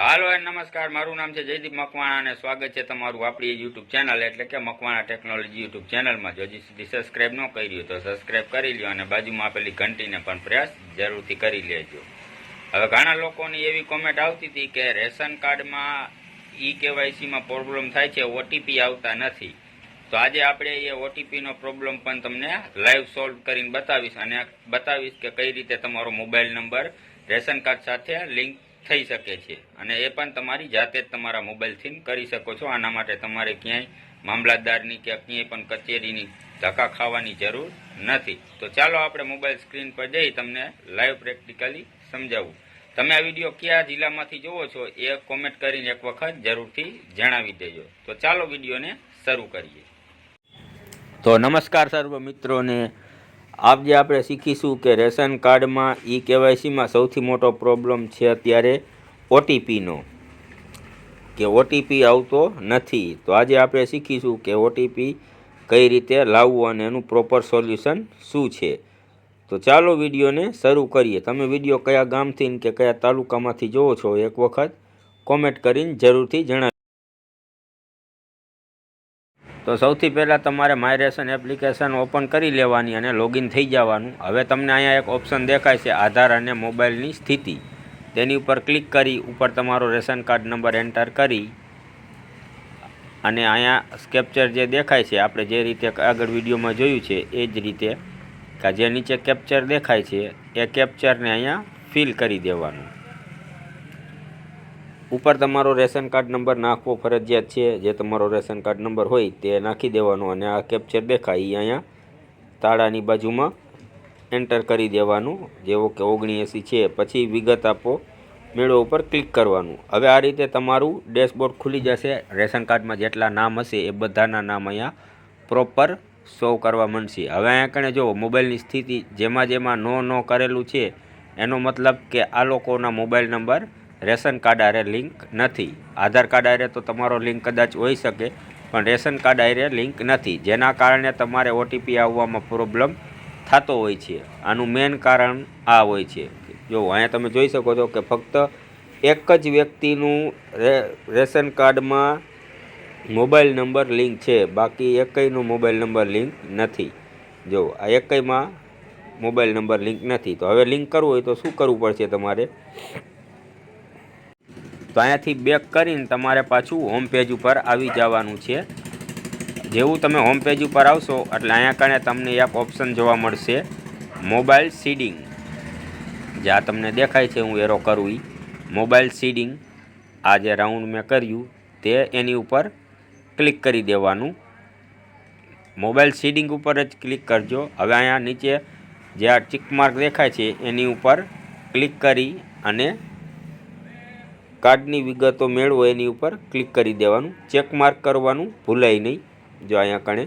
હાલો એ નમસ્કાર, મારું નામ છે જયદીપ મકવાણા અને સ્વાગત છે તમારું આપણી યુટ્યુબ ચેનલ એટલે કે મકવાણા ટેકનોલોજી યુટ્યુબ ચેનલમાં જો હજી સુધી સબસ્ક્રાઇબ ન કર્યું તો સબસ્ક્રાઈબ કરી લ્યો અને બાજુમાં આપેલી ઘંટીને પણ પ્રયાસ જરૂરથી કરી લેજો. હવે ઘણા લોકોની એવી કોમેન્ટ આવતી હતી કે રેશન કાર્ડમાં ઈ કેવાયસીમાં પ્રોબ્લેમ થાય છે ઓટીપી આવતા નથી. તો આજે આપણે એ ઓટીપીનો પ્રોબ્લેમ પણ તમને લાઈવ સોલ્વ કરીને બતાવીશ. અને બતાવીશ કે કઈ રીતે તમારો મોબાઈલ નંબર રેશન કાર્ડ સાથે લિંક થઈ શકે છે. અને એ પણ તમારી જાતે જ તમારા મોબાઈલથી કરી શકો છો. આના માટે તમારે ક્યાંય મામલતદારની કે ક્યાંય પણ કચેરીની ધક્કા ખાવાની જરૂર નથી. તો ચાલો આપણે મોબાઈલ સ્ક્રીન પર જઈ તમને લાઈવ પ્રેક્ટિકલી સમજાવું. તમે આ વીડિયો કયા જિલ્લામાંથી જોવો છો એ કોમેન્ટ કરીને એક વખત જરૂરથી જણાવી દેજો. તો ચાલો વિડીયોને શરૂ કરીએ. તો નમસ્કાર સર્વ મિત્રોને. આજે આપણે શીખીશું કે રેશન કાર્ડમાં ઈ કેવાયસીમાં સૌથી મોટો પ્રોબ્લેમ છે અત્યારે ઓટીપીનો કે ઓટીપી આવતો નથી. તો આજે આપણે શીખીશું કે ઓટીપી કઈ રીતે લાવવું અને એનું પ્રોપર સોલ્યુશન શું છે. તો ચાલો વિડીયોને શરૂ કરીએ. તમે વીડિયો કયા ગામથી કે કયા તાલુકામાંથી જોવો છો, એક વખત કોમેન્ટ કરીને જરૂરથી જણાવી તો સૌથી પહેલાં તમારે માયરેશન એપ્લિકેશન ઓપન કરી લેવાની અને લોગિન થઈ જવાનું. હવે તમને અહીંયા એક ઓપ્શન દેખાય છે, આધાર અને મોબાઈલની સ્થિતિ. તેની ઉપર ક્લિક કરી, ઉપર તમારો રેશન કાર્ડ નંબર એન્ટર કરી. અને અહીંયા સ્કેપ્ચર જે દેખાય છે, આપણે જે રીતે આગળ વિડીયોમાં જોયું છે, એ જ રીતે કે જે નીચે કેપ્ચર દેખાય છે, એ કેપ્ચરને અહીંયા ફિલ કરી દેવાનું. ઉપર તમારો રેશન કાર્ડ નંબર નાખવો ફરજિયાત છે. જે તમારો રેશન કાર્ડ નંબર હોય તે નાખી દેવાનો અને આ કેપ્ચર દેખાય એ અહીંયા તાળાની બાજુમાં એન્ટર કરી દેવાનું. જેવો કે ઓગણીએંસી છે. પછી વિગત આપો. મેળો ઉપર ક્લિક કરવાનું. હવે આ રીતે તમારું ડેશબોર્ડ ખુલી જશે. રેશન કાર્ડમાં જેટલા નામ હશે એ બધાના નામ અહીંયા પ્રોપર શો કરવા મળશે. હવે અહીંયા કણે જુઓ મોબાઈલની સ્થિતિ જેમાં જેમાં નો નો કરેલું છે, એનો મતલબ કે આ લોકોના મોબાઈલ નંબર રેશન કાર્ડ આરે લિંક નથી. આધાર કાર્ડ આરે તો તમારો લિંક કદાચ હોઈ શકે, પણ રેશન કાર્ડ આરે લિંક નથી. જેના કારણે તમારે ઓટીપી આવવામાં પ્રોબ્લેમ થતો હોય છે. આનું મેઇન કારણ આ હોય છે. જો અહીંયા તમે જોઈ શકો છો કે ફક્ત એક જ વ્યક્તિનું રેશન કાર્ડમાં મોબાઈલ નંબર લિંક છે. બાકી એકયનો મોબાઈલ નંબર લિંક નથી. જો, આ એકયમાં મોબાઈલ નંબર લિંક નથી. તો હવે લિંક કરવું હોય તો શું કરવું પડશે તમારે? તો અહીંયાથી બેક કરીને તમારે પાછું હોમ પેજ ઉપર આવી જવાનું છે. જેવું તમે હોમ પેજ ઉપર આવશો, એટલે અહીંયા કણે તમને એક ઓપ્શન જોવા મળશે. મોબાઈલ સીડિંગ જ્યાં તમને દેખાય છે, હું એરો કરું ઈ. મોબાઈલ સીડિંગ આ જે રાઉન્ડ મેં કર્યું, તે એની ઉપર ક્લિક કરી દેવાનું. મોબાઈલ સીડિંગ ઉપર જ ક્લિક કરજો. હવે અહીંયા નીચે જે આ માર્ક દેખાય છે, એની ઉપર ક્લિક કરી અને કાર્ડની વિગતો મેળવો એની ઉપર ક્લિક કરી દેવાનું. ચેક માર્ક કરવાનું ભૂલાય નહીં. જો અહીંયા કણે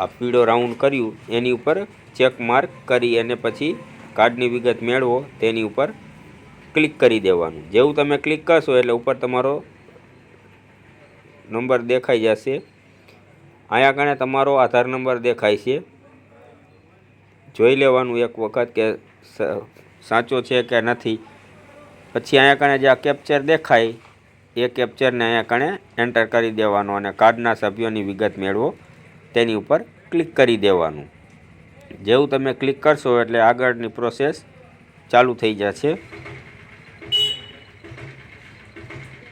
આ પીળો રાઉન્ડ કર્યું, એની ઉપર ચેક માર્ક કરી અને પછી કાર્ડની વિગત મેળવો, તેની ઉપર ક્લિક કરી દેવાનું. જેવું તમે ક્લિક કરશો એટલે ઉપર તમારો નંબર દેખાઈ જશે. અહીંયા કણે તમારો આધાર નંબર દેખાય છે. જોઈ લેવાનું એક વખત કે સાચો છે કે નથી. પછી અહીંયા કણે જે આ કેપ્ચર દેખાય, એ કેપ્ચરને અહીંયા કણે એન્ટર કરી દેવાનો અને કાર્ડના સભ્યોની વિગત મેળવો. તેની ઉપર ક્લિક કરી દેવાનું. જેવું તમે ક્લિક કરશો એટલે આગળની પ્રોસેસ ચાલુ થઈ જશે.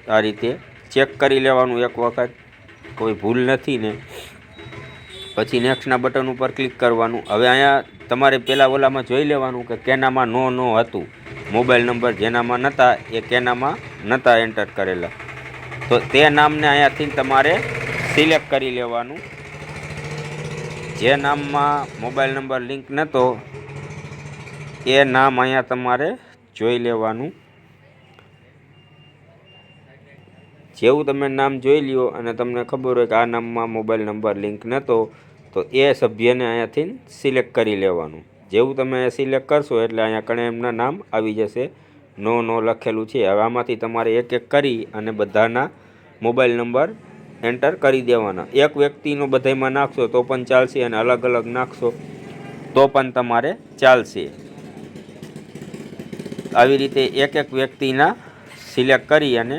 આ રીતે ચેક કરી લેવાનું એક વખત. કોઈ ભૂલ નથી ને. પછી નેક્સ્ટના બટન ઉપર ક્લિક કરવાનું. હવે અહીંયા તમારે પહેલાં ઓલામાં જોઈ લેવાનું કે કેનામાં નો નો હતું. મોબાઈલ નંબર જેનામાં નહોતા એ કેનામાં નહોતા એન્ટર કરેલા. તો તે નામને અહીંયાથી તમારે સિલેક્ટ કરી લેવાનું. જે નામમાં મોબાઈલ નંબર લિંક નહોતો એ નામ અહીંયા તમારે જોઈ લેવાનું. જેવું તમે નામ જોઈ લ્યો અને તમને ખબર હોય કે આ નામમાં મોબાઈલ નંબર લિંક નહોતો તો એ સભ્યને અહીંયાથી સિલેક્ટ કરી લેવાનું. જેવું તમે સિલેક્ટ કરશો એટલે અહીંયા કણે એમના નામ આવી જશે. નો નો લખેલું છે. હવે આમાંથી તમારે એક એક કરી અને બધાના મોબાઈલ નંબર એન્ટર કરી દેવાના. એક વ્યક્તિનો બધામાં નાખશો તો પણ ચાલશે અને અલગ અલગ નાખશો તો પણ તમારે ચાલશે. આવી રીતે એક એક વ્યક્તિના સિલેક્ટ કરી અને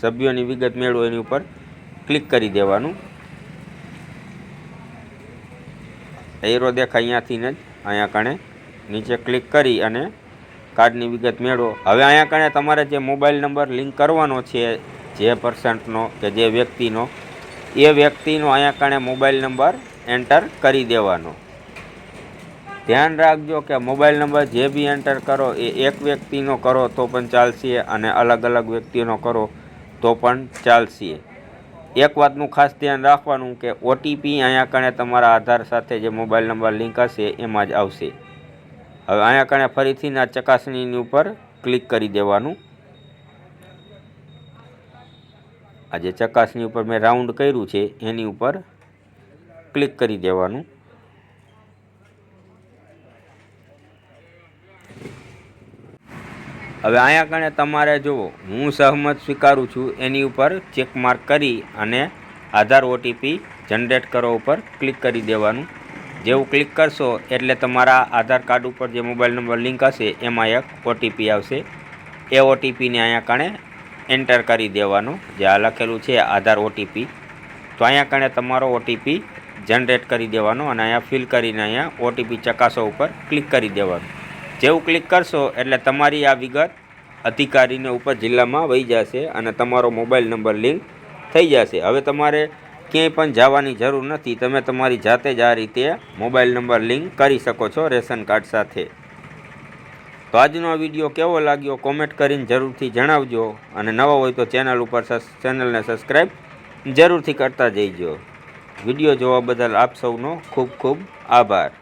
સભ્યોની વિગત મેળવો એની ઉપર ક્લિક કરી દેવાનું. એરો દેખાય અહીંયાથી જ. અહીંયા કણે નીચે ક્લિક કરી અને કાર્ડની વિગત મેળવો. હવે અહીંયા કણે તમારે જે મોબાઈલ નંબર લિંક કરવાનો છે, જે પર્સન્ટનો કે જે વ્યક્તિનો, એ વ્યક્તિનો અહીંયા કણે મોબાઈલ નંબર એન્ટર કરી દેવાનો. ધ્યાન રાખજો કે મોબાઈલ નંબર જે બી એન્ટર કરો, એ એક વ્યક્તિનો કરો તો પણ ચાલશે અને અલગ અલગ વ્યક્તિનો કરો તો પણ ચાલશે. એક વાતનું ખાસ ધ્યાન રાખવાનું કે ઓટીપી અહીંયા કણે તમારા આધાર સાથે જે મોબાઈલ નંબર લિંક હશે એમાં જ આવશે. હવે અહીંયા કણે ફરીથી ના ચકાસણીની ઉપર ક્લિક કરી દેવાનું. આ જે ચકાસણી ઉપર મેં રાઉન્ડ કર્યું છે, એની ઉપર ક્લિક કરી દેવાનું. હવે અહીંયા કણે તમારે જુઓ, હું સહમત સ્વીકારું છું એની ઉપર ચેક માર્ક કરી અને આધાર ઓટીપી જનરેટ કરો ઉપર ક્લિક કરી દેવાનું. જેવું ક્લિક કરશો એટલે તમારા આધાર કાર્ડ ઉપર જે મોબાઈલ નંબર લિંક હશે, એમાં એક ઓટીપી આવશે. એ ઓટીપીને અહીંયા કણે એન્ટર કરી દેવાનો. જે આ લખેલું છે આધાર ઓટીપી તો અહીંયા કણે તમારો ઓટીપી જનરેટ કરી દેવાનો અને અહીંયા ફિલ કરીને અહીંયા ઓટીપી ચકાસો ઉપર ક્લિક કરી દેવાનું. જેવું ક્લિક કરશો એટલે તમારી આ વિગત અધિકારીને ઉપર જિલ્લામાં વહી જશે અને તમારો મોબાઈલ નંબર લિંક થઈ જશે. હવે તમારે ક્યાંય પણ જવાની જરૂર નથી. તમે તમારી જાતે જ આ રીતે મોબાઈલ નંબર લિંક કરી શકો છો રેશન કાર્ડ સાથે. તો આજનો વીડિયો કેવો લાગ્યો કોમેન્ટ કરીને જરૂરથી જણાવજો અને નવો હોય તો ચેનલ ઉપર ચેનલને સબસ્ક્રાઈબ જરૂરથી કરતા જઈજો. વીડિયો જોવા બદલ આપ સૌનો ખૂબ ખૂબ આભાર.